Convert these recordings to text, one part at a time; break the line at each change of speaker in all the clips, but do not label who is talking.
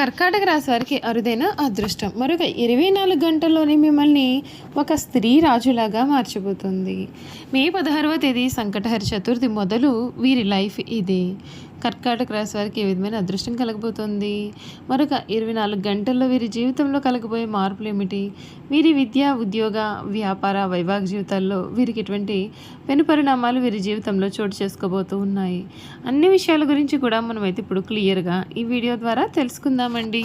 కర్కాటక రాశి వారికి అరుదైన అదృష్టం. మరొక ఇరవై నాలుగు గంటల్లోనే మిమ్మల్ని ఒక స్త్రీ రాజులాగా మార్చిపోతుంది మే పదహారవ తేదీ సంకటహర చతుర్థి మొదలు వీరి లైఫ్ ఇది. కర్కాటక రాశి వారికి ఏ విధమైన అదృష్టం కలగబోతుంది. మరొక ఇరవై నాలుగు గంటల్లో వీరి జీవితంలో కలగబోయే మార్పులు ఏమిటి? వీరి విద్య ఉద్యోగ వ్యాపార వైవాహిక జీవితాల్లో వీరికి ఎటువంటి పెను పరిణామాలు వీరి జీవితంలో చోటు చేసుకోబోతూ ఉన్నాయి? అన్ని విషయాల గురించి కూడా మనమైతే ఇప్పుడు క్లియర్గా ఈ వీడియో ద్వారా తెలుసుకుందామండి.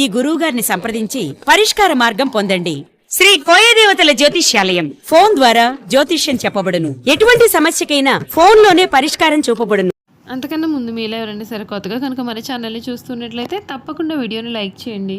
ఈ గురువుగారిని సంప్రదించి పరిష్కార మార్గం పొందండి. శ్రీ కోయదేవతల జ్యోతిష్యాలయం. ఫోన్ ద్వారా జ్యోతిష్యం చెప్పబడును. ఎటువంటి సమస్యకైనా ఫోన్లోనే పరిష్కారం చూపబడును.
అంతకన్నా ముందు మీలో ఎవరైనా సరే కొత్తగా కనుక మన ఛానల్ని చూస్తున్నట్లయితే తప్పకుండా వీడియోని లైక్ చేయండి.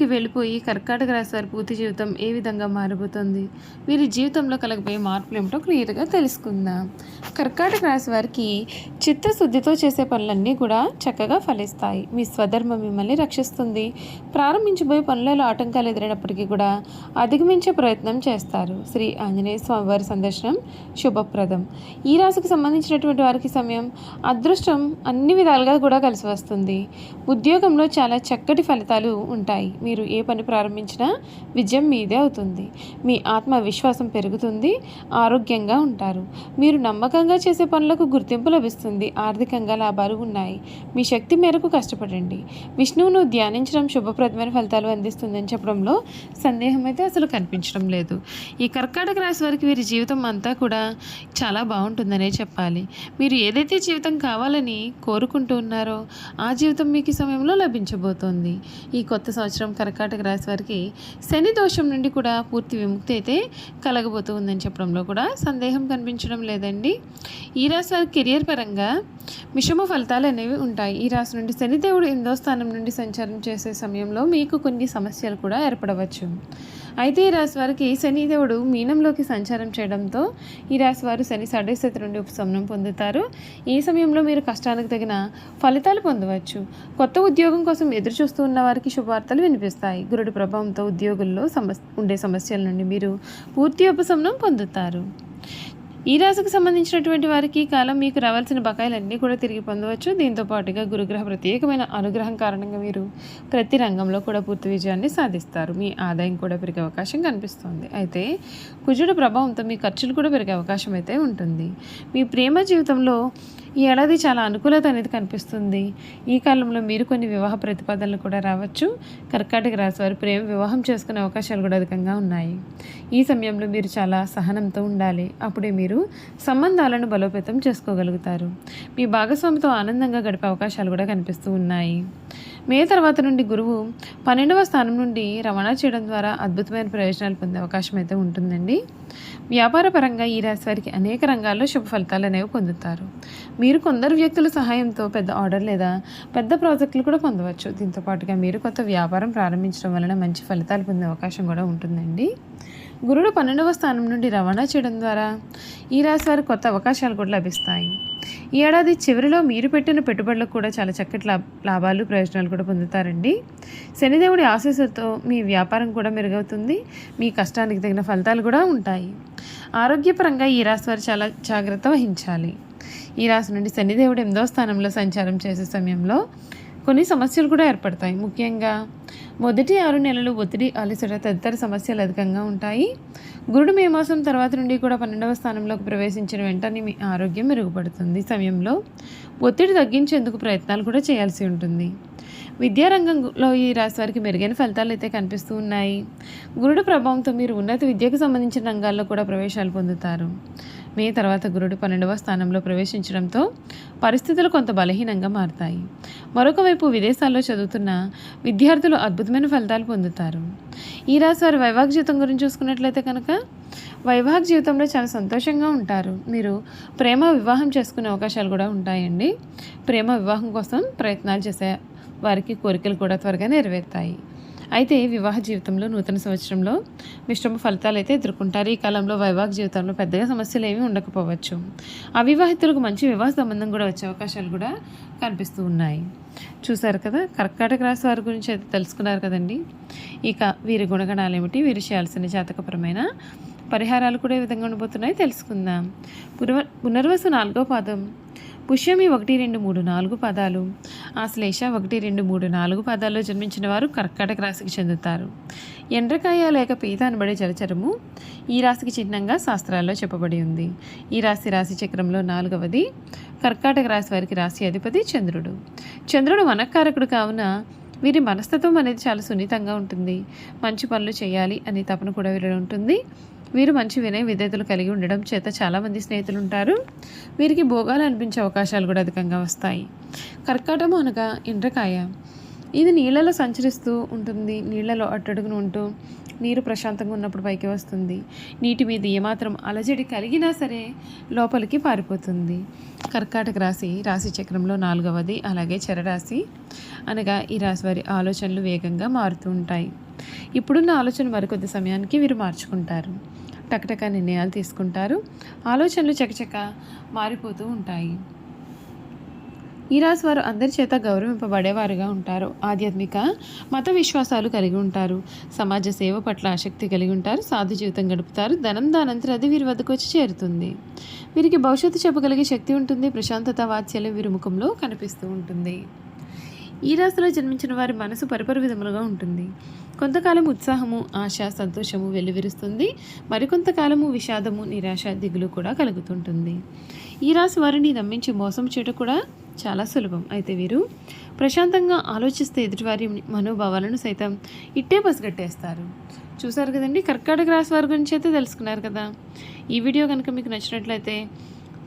వీడియోలోకి వెళ్ళిపోయి కర్కాటక రాశి వారి పూర్తి జీవితం ఏ విధంగా మారబోతుంది? వీరి జీవితంలో కలగబోయే మార్పులు ఏమిటో క్లియర్గా తెలుసుకుందాం. కర్కాటక రాశి వారికి చిత్తశుద్ధితో చేసే పనులన్నీ కూడా చక్కగా ఫలిస్తాయి. మీ స్వధర్మం మిమ్మల్ని రక్షిస్తుంది. ప్రారంభించబోయే పనులలో ఆటంకాలు ఎదురైనప్పటికీ కూడా అధిగమించే ప్రయత్నం చేస్తారు. శ్రీ ఆంజనేయ స్వామి వారి సందర్శనం శుభప్రదం. ఈ రాశికి సంబంధించినటువంటి వారికి సమయం అదృష్టం అన్ని విధాలుగా కూడా కలిసి వస్తుంది. ఉద్యోగంలో చాలా చక్కటి ఫలితాలు ఉంటాయి. మీరు ఏ పని ప్రారంభించినా విజయం మీదే అవుతుంది. మీ ఆత్మవిశ్వాసం పెరుగుతుంది. ఆరోగ్యంగా ఉంటారు. మీరు నమ్మకంగా చేసే పనులకు గుర్తింపు లభిస్తుంది. ఆర్థికంగా లాభాలు ఉన్నాయి. మీ శక్తి మేరకు కష్టపడండి. విష్ణువును ధ్యానించడం శుభప్రదమైన ఫలితాలు అందిస్తుందని చెప్పడంలో సందేహం అయితే అసలు కనిపించడం లేదు. ఈ కర్కాటక రాశి వారికి వీరి జీవితం అంతా కూడా చాలా బాగుంటుందనే చెప్పాలి. మీరు ఏదైతే జీవితం కావాలని కోరుకుంటూ ఉన్నారో ఆ జీవితం మీకు సమయంలో లభించబోతోంది. ఈ కొత్త సంవత్సరం కర్కాటక రాశి వారికి శని దోషం నుండి కూడా పూర్తి విముక్తి అయితే కలగబోతూ ఉందని చెప్పడంలో కూడా సందేహం కనిపించడం లేదండి. ఈ రాశి వారి కెరియర్ పరంగా మిషమ ఫలితాలు అనేవి ఉంటాయి. ఈ రాశి నుండి శనిదేవుడు ఎనిమిదో స్థానం నుండి సంచారం చేసే సమయంలో మీకు కొన్ని సమస్యలు కూడా ఏర్పడవచ్చు. అయితే ఈ రాశి వారికి శనిదేవుడు మీనంలోకి సంచారం చేయడంతో ఈ రాశి వారు శని సడస్థితి నుండి ఉపశమనం పొందుతారు. ఈ సమయంలో మీరు కష్టానికి తగిన ఫలితాలు పొందవచ్చు. కొత్త ఉద్యోగం కోసం ఎదురు చూస్తూ ఉన్న వారికి శుభవార్తలు వినిపిస్తాయి. గురుడి ప్రభావంతో ఉద్యోగుల్లో సమస్ ఉండే సమస్యల నుండి మీరు పూర్తి ఉపశమనం పొందుతారు. ఈ రాశికి సంబంధించినటువంటి వారికి ఈ కాలం మీకు రావాల్సిన బకాయిలన్నీ కూడా తిరిగి పొందవచ్చు. దీంతో పాటుగా గురుగ్రహ ప్రత్యేకమైన అనుగ్రహం కారణంగా మీరు ప్రతి రంగంలో కూడా పూర్తి విజయాన్ని సాధిస్తారు. మీ ఆదాయం కూడా పెరిగే అవకాశం కనిపిస్తుంది. అయితే కుజుడు ప్రభావంతో మీ ఖర్చులు కూడా పెరిగే అవకాశం అయితే ఉంటుంది. మీ ప్రేమ జీవితంలో ఈ ఏడాది చాలా అనుకూలత అనేది కనిపిస్తుంది. ఈ కాలంలో మీరు కొన్ని వివాహ ప్రతిపాదనలు కూడా రావచ్చు. కర్కాటక రాశి వారు ప్రేమ వివాహం చేసుకునే అవకాశాలు కూడా అధికంగా ఉన్నాయి. ఈ సమయంలో మీరు చాలా సహనంతో ఉండాలి. అప్పుడే మీరు సంబంధాలను బలోపేతం చేసుకోగలుగుతారు. మీ భాగస్వామితో ఆనందంగా గడిపే అవకాశాలు కూడా కనిపిస్తూ ఉన్నాయి. మే తర్వాత నుండి గురువు పన్నెండవ స్థానం నుండి రవాణా చేయడం ద్వారా అద్భుతమైన ప్రయోజనాలు పొందే అవకాశం అయితే ఉంటుందండి. వ్యాపార పరంగా ఈ రాశి వారికి అనేక రంగాల్లో శుభ ఫలితాలు అనేవి పొందుతారు. మీరు కొందరు వ్యక్తుల సహాయంతో పెద్ద ఆర్డర్ లేదా పెద్ద ప్రాజెక్టులు కూడా పొందవచ్చు. దీంతో పాటుగా మీరు కొత్త వ్యాపారం ప్రారంభించడం వలన మంచి ఫలితాలు పొందే అవకాశం కూడా ఉంటుందండి. గురుడు పన్నెండవ స్థానం నుండి రవాణా చేయడం ద్వారా ఈ రాశి వారికి కొత్త అవకాశాలు కూడా లభిస్తాయి. ఈ ఏడాది చివరిలో మీరు పెట్టిన పెట్టుబడులకు కూడా చాలా చక్కటి లాభాలు ప్రయోజనాలు కూడా పొందుతారండి. శనిదేవుడి ఆశీస్సులతో మీ వ్యాపారం కూడా మెరుగవుతుంది. మీ కష్టానికి తగిన ఫలితాలు కూడా ఉంటాయి. ఆరోగ్యపరంగా ఈ రాశి వారు చాలా జాగ్రత్త వహించాలి. ఈ రాశి నుండి శనిదేవుడు ఎనిమిదో స్థానంలో సంచారం చేసే సమయంలో కొన్ని సమస్యలు కూడా ఏర్పడతాయి. ముఖ్యంగా మొదటి ఆరు నెలలు ఒత్తిడి అలసట తదితర సమస్యలు అధికంగా ఉంటాయి. గురుడు మే మాసం తర్వాత నుండి కూడా పన్నెండవ స్థానంలోకి ప్రవేశించిన వెంటనే మీ ఆరోగ్యం మెరుగుపడుతుంది. సమయంలో ఒత్తిడి తగ్గించేందుకు ప్రయత్నాలు కూడా చేయాల్సి ఉంటుంది. విద్యారంగంలో ఈ రాశి వారికి మెరుగైన ఫలితాలు అయితే కనిపిస్తూ ఉన్నాయి. గురుడు ప్రభావంతో మీరు ఉన్నత విద్యకు సంబంధించిన రంగాల్లో కూడా ప్రవేశాలు పొందుతారు. మే తర్వాత గురుడు పన్నెండవ స్థానంలో ప్రవేశించడంతో పరిస్థితులు కొంత బలహీనంగా మారుతాయి. మరొక వైపు విదేశాల్లో చదువుతున్న విద్యార్థులు అద్భుతమైన ఫలితాలు పొందుతారు. ఈ రాశి వారి వైవాహిక జీవితం గురించి చూసుకున్నట్లయితే కనుక వైవాహిక జీవితంలో చాలా సంతోషంగా ఉంటారు. మీరు ప్రేమ వివాహం చేసుకునే అవకాశాలు కూడా ఉంటాయండి. ప్రేమ వివాహం కోసం ప్రయత్నాలు చేసే వారికి కోరికలు కూడా త్వరగా నెరవేరుతాయి. అయితే వివాహ జీవితంలో నూతన సంవత్సరంలో మిశ్రమ ఫలితాలు అయితే ఎదుర్కొంటారు. ఈ కాలంలో వైవాహిక జీవితంలో పెద్దగా సమస్యలు ఏమీ ఉండకపోవచ్చు. అవివాహితులకు మంచి వివాహ సంబంధం కూడా వచ్చే అవకాశాలు కూడా కనిపిస్తూ ఉన్నాయి. చూసారు కదా? కర్కాటక రాశి వారి గురించి అయితే తెలుసుకున్నారు కదండి. ఇక వీరి గుణగణాలు ఏమిటి? వీరు చేయాల్సిన జాతకపరమైన పరిహారాలు కూడా ఏ విధంగా ఉండబోతున్నాయి. తెలుసుకుందాం. పునర్వ పునర్వసు నాలుగో పాదం. పుష్యమి ఒకటి రెండు మూడు నాలుగు పదాలు. ఆశ్లేష ఒకటి రెండు మూడు నాలుగు పదాల్లో జన్మించిన వారు కర్కాటక రాశికి చెందుతారు. ఎండ్రకాయ లేక పీత అనబడే జలచరము ఈ రాశికి చిహ్నంగా శాస్త్రాల్లో చెప్పబడి ఉంది. ఈ రాశి రాశి చక్రంలో నాలుగవది కర్కాటక రాశి వారికి రాశి అధిపతి చంద్రుడు. చంద్రుడు వనకారకుడు కావున వీరి మనస్తత్వం అనేది చాలా సున్నితంగా ఉంటుంది. మంచి పనులు చేయాలి అనే తపన కూడా వీరిలో ఉంటుంది. వీరు మంచి వినయ విధేతలు కలిగి ఉండడం చేత చాలామంది స్నేహితులు ఉంటారు వీరికి భోగాలు అనిపించే అవకాశాలు కూడా అధికంగా వస్తాయి. కర్కాటము అనగా ఎండ్రకాయ. ఇది నీళ్ళలో సంచరిస్తూ ఉంటుంది. నీళ్ళలో అట్టడుగున ఉంటూ నీరు ప్రశాంతంగా ఉన్నప్పుడు పైకి వస్తుంది. నీటి మీద ఏమాత్రం అలజడి కలిగినా సరే లోపలికి పారిపోతుంది. కర్కాటక రాశి రాశి చక్రంలో నాలుగవది అలాగే చెరరాశి అనగా ఈ రాశి వారి ఆలోచనలు వేగంగా మారుతూ ఉంటాయి. ఇప్పుడున్న ఆలోచన మరికొద్ది సమయానికి వీరు మార్చుకుంటారు. టకటక నిర్ణయాలు తీసుకుంటారు. ఆలోచనలు చకచక మారిపోతూ ఉంటాయి. ఈ రాశి వారు అందరి చేత గౌరవింపబడేవారుగా ఉంటారు. ఆధ్యాత్మిక మత విశ్వాసాలు కలిగి ఉంటారు. సమాజ సేవ పట్ల ఆసక్తి కలిగి ఉంటారు. సాధు జీవితం గడుపుతారు. ధనం దానంతరం అది వీరి వద్దకు వచ్చి చేరుతుంది. వీరికి భవిష్యత్తు చెప్పగలిగే శక్తి ఉంటుంది. ప్రశాంతత వాత్సల్యం వీరి ముఖంలో కనిపిస్తూ ఉంటుంది. ఈ రాశిలో జన్మించిన వారి మనసు పరిపర విధములుగా ఉంటుంది. కొంతకాలం ఉత్సాహము ఆశ సంతోషము వెల్లువిరుస్తుంది మరికొంతకాలము విషాదము నిరాశ దిగులు కూడా కలుగుతుంటుంది. ఈ రాశి వారిని నమ్మించి మోసం చేయడం కూడా చాలా సులభం. అయితే వీరు ప్రశాంతంగా ఆలోచిస్తే ఎదుటివారి మనోభావాలను సైతం ఇట్టే పసిగట్టేస్తారు. చూసారు కదండి కర్కాటక రాశి వారి గురించి అయితే తెలుసుకున్నారు కదా. ఈ వీడియో కనుక మీకు నచ్చినట్లయితే